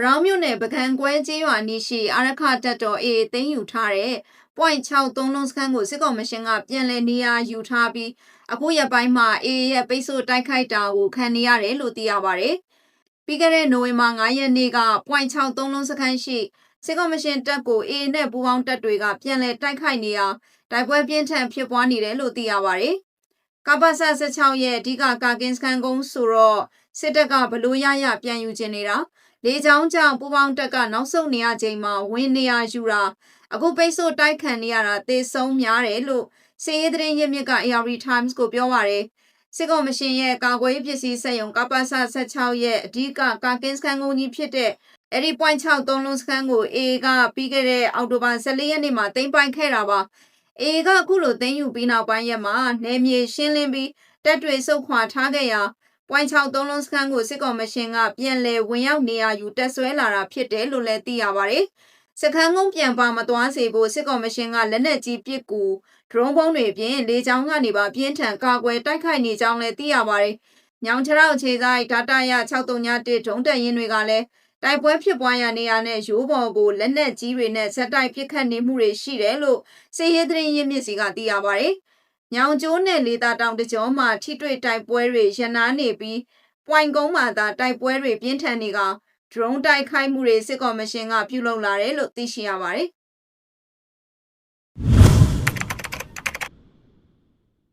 ဗရောင်းမြို့နယ်ပကံကွဲကျေးရွာနီးရှိအာရခတပ်တော် AA သိမ်းယူထားတဲ့ .63 လုံးစခန်းကိုစစ်ကောင်မရှင်ကပြန်လည်နေရာယူထားပြီးအခုရက်ပိုင်းမှာ AA ရဲ့ပိတ်ဆို့တိုက်ခိုက်တာကိုခံနေရတယ်လို့သိရပါတယ်။ပြီးခဲ့တဲ့နိုဝင်ဘာ9ရက်နေ့က .63 လုံးစခန်းရှိစစ်ကောင်မရှင်တပ်ကို AA နဲ့ပူးပေါင်းတပ်တွေကပြန်လည်တိုက်ခိုက်နေရာတိုက်ပွဲပြင်းထန်ဖြစ်ပွားနေတယ်လို့သိရပါတယ်။ကပ္ပစ16ရဲ့အဓိကကာကင်းစခန်းကုန်းဆိုတော့စစ်တပ်ကဘလို့ရရပြန်ယူခြင်းနေတာ လေချောင်းကြောင့်ပူပေါင်းတက်ကနောက်ဆုံးနေရချိန်မှာဝင်းနေရယူတာအခုပိတ်ဆို့တိုက်ခံနေရတာသေဆုံးများတယ်လို့စီးရဲသတင်းရင်းမြစ်က AR Times ကိုပြောပါရယ်စစ်ကောင်မရှင်ရဲ့ကာကွယ်ရေးပစ္စည်းစက်ရုံကပ္ပစ16ရဲ့အဓိကကာကင်းစခန်းကုန်းကြီးဖြစ်တဲ့အဲ့ဒီ .63 လုံးစခန်းကို A ကပြီးခဲ့တဲ့အောက်တိုဘာ14ရက်နေ့မှာတင်ပိုင်ခဲ့တာပါ A ကအခုလိုသိမ်းယူပြီးနောက်ပိုင်းရက်မှာနယ်မြေရှင်းလင်းပြီးတပ်တွေစုပ်ခွာထားခဲ့ရာ .63 လုံးစခန်းကိုစစ်ကောင်မရှင်ကပြန်လည်ဝင်ရောက်နေရာယူတက်ဆွဲလာတာဖြစ်တယ်လို့လည်းသိရပါတယ်။စခန်းကုန်းပြန်ပါမသွားစေဖို့စစ်ကောင်မရှင်ကလက်နက်ကြီးပစ်ကူဒရုန်းဘုံတွေပြင်လေကြောင်းကနေပါပြင်းထန်ကာကွယ်တိုက်ခိုက်နေကြောင်းလည်းသိရပါတယ်။ညောင်ချရောက်ခြေဆိုင်ဒါတာရ631ဒုံးတက်ရင်တွေကလည်းတိုက်ပွဲဖြစ်ပွားရာနေရာနဲ့ရိုးပေါ်ကိုလက်နက်ကြီးတွေနဲ့ဇက်တိုက်ပစ်ခတ်နေမှုတွေရှိတယ်လို့စေရေးသတင်းရင်းမြစ်စီကသိရပါတယ်။ ညောင်ကျိုးနဲ့လေတာတောင်တကြောမှာထိတွေ့တိုက်ပွဲတွေရန်နာနေပြီးပွိုင်ကုန်းမှာသာတိုက်ပွဲတွေပြင်းထန်နေက drone တိုက်ခိုက်မှုတွေစစ်ကော်မရှင်ကပြုလုပ်လာတယ်လို့သိရှိရပါတယ်